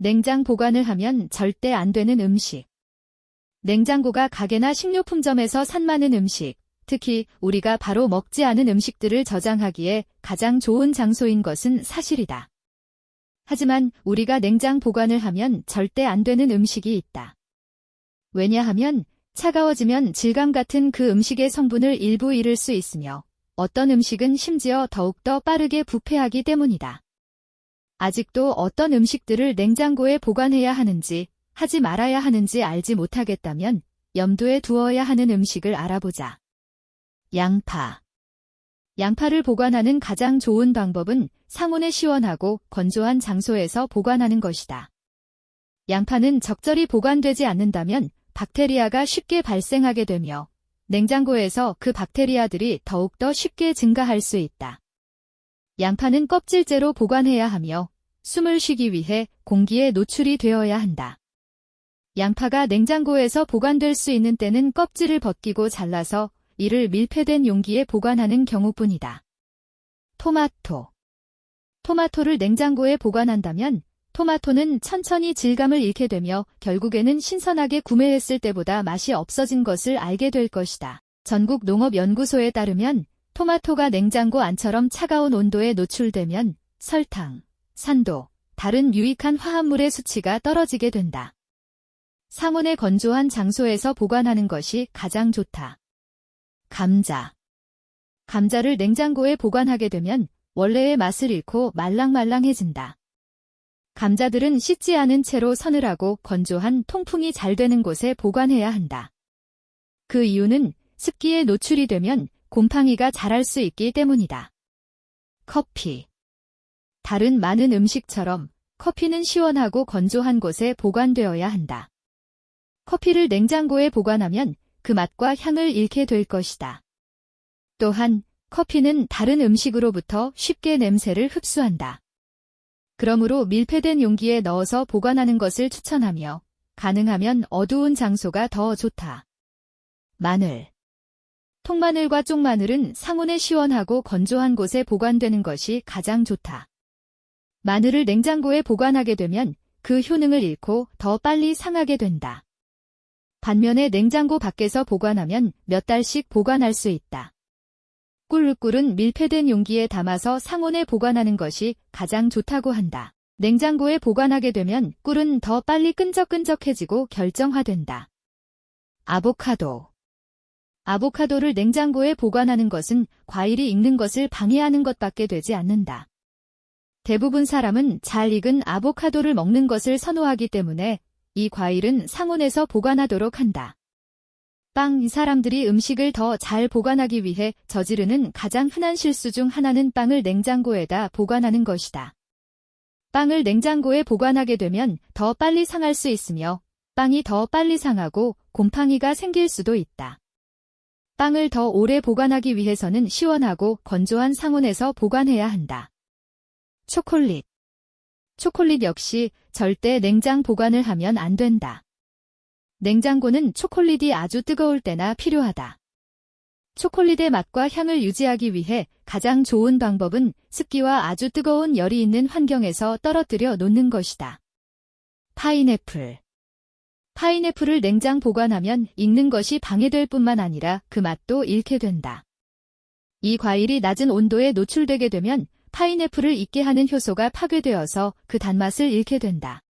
냉장 보관을 하면 절대 안 되는 음식. 냉장고가 가게나 식료품점에서 산 많은 음식, 특히 우리가 바로 먹지 않은 음식들을 저장하기에 가장 좋은 장소인 것은 사실이다. 하지만 우리가 냉장 보관을 하면 절대 안 되는 음식이 있다. 왜냐하면 차가워지면 질감 같은 그 음식의 성분을 일부 잃을 수 있으며 어떤 음식은 심지어 더욱더 빠르게 부패하기 때문이다. 아직도 어떤 음식들을 냉장고에 보관해야 하는지 하지 말아야 하는지 알지 못하겠다면 염두에 두어야 하는 음식을 알아보자. 양파. 양파를 보관하는 가장 좋은 방법은 상온에 시원하고 건조한 장소에서 보관하는 것이다. 양파는 적절히 보관되지 않는다면 박테리아가 쉽게 발생하게 되며 냉장고에서 그 박테리아들이 더욱더 쉽게 증가할 수 있다. 양파는 껍질째로 보관해야 하며 숨을 쉬기 위해 공기에 노출이 되어야 한다. 양파가 냉장고에서 보관될 수 있는 때는 껍질을 벗기고 잘라서 이를 밀폐된 용기에 보관하는 경우뿐이다. 토마토. 토마토를 냉장고에 보관한다면 토마토는 천천히 질감을 잃게 되며 결국에는 신선하게 구매했을 때보다 맛이 없어진 것을 알게 될 것이다. 전국 농업연구소에 따르면 토마토가 냉장고 안처럼 차가운 온도에 노출되면 설탕, 산도, 다른 유익한 화합물의 수치가 떨어지게 된다. 상온의 건조한 장소에서 보관하는 것이 가장 좋다. 감자. 감자를 냉장고에 보관하게 되면 원래의 맛을 잃고 말랑말랑해진다. 감자들은 씻지 않은 채로 서늘하고 건조한 통풍이 잘 되는 곳에 보관해야 한다. 그 이유는 습기에 노출이 되면 곰팡이가 자랄 수 있기 때문이다. 커피. 다른 많은 음식처럼 커피는 시원하고 건조한 곳에 보관되어야 한다. 커피를 냉장고에 보관하면 그 맛과 향을 잃게 될 것이다. 또한 커피는 다른 음식으로부터 쉽게 냄새를 흡수한다. 그러므로 밀폐된 용기에 넣어서 보관하는 것을 추천하며 가능하면 어두운 장소가 더 좋다. 마늘. 통마늘과 쪽마늘은 상온에 시원하고 건조한 곳에 보관되는 것이 가장 좋다. 마늘을 냉장고에 보관하게 되면 그 효능을 잃고 더 빨리 상하게 된다. 반면에 냉장고 밖에서 보관하면 몇 달씩 보관할 수 있다. 꿀꿀은 밀폐된 용기에 담아서 상온에 보관하는 것이 가장 좋다고 한다. 냉장고에 보관하게 되면 꿀은 더 빨리 끈적끈적해지고 결정화된다. 아보카도 아보카도를 냉장고에 보관하는 것은 과일이 익는 것을 방해하는 것밖에 되지 않는다. 대부분 사람은 잘 익은 아보카도를 먹는 것을 선호하기 때문에 이 과일은 상온에서 보관하도록 한다. 빵 사람들이 음식을 더 잘 보관하기 위해 저지르는 가장 흔한 실수 중 하나는 빵을 냉장고에다 보관하는 것이다. 빵을 냉장고에 보관하게 되면 더 빨리 상할 수 있으며 빵이 더 빨리 상하고 곰팡이가 생길 수도 있다. 빵을 더 오래 보관하기 위해서는 시원하고 건조한 상온에서 보관해야 한다. 초콜릿 초콜릿 역시 절대 냉장 보관을 하면 안 된다. 냉장고는 초콜릿이 아주 뜨거울 때나 필요하다. 초콜릿의 맛과 향을 유지하기 위해 가장 좋은 방법은 습기와 아주 뜨거운 열이 있는 환경에서 떨어뜨려 놓는 것이다. 파인애플 파인애플을 냉장 보관하면 익는 것이 방해될 뿐만 아니라 그 맛도 잃게 된다. 이 과일이 낮은 온도에 노출되게 되면 파인애플을 익게 하는 효소가 파괴되어서 그 단맛을 잃게 된다.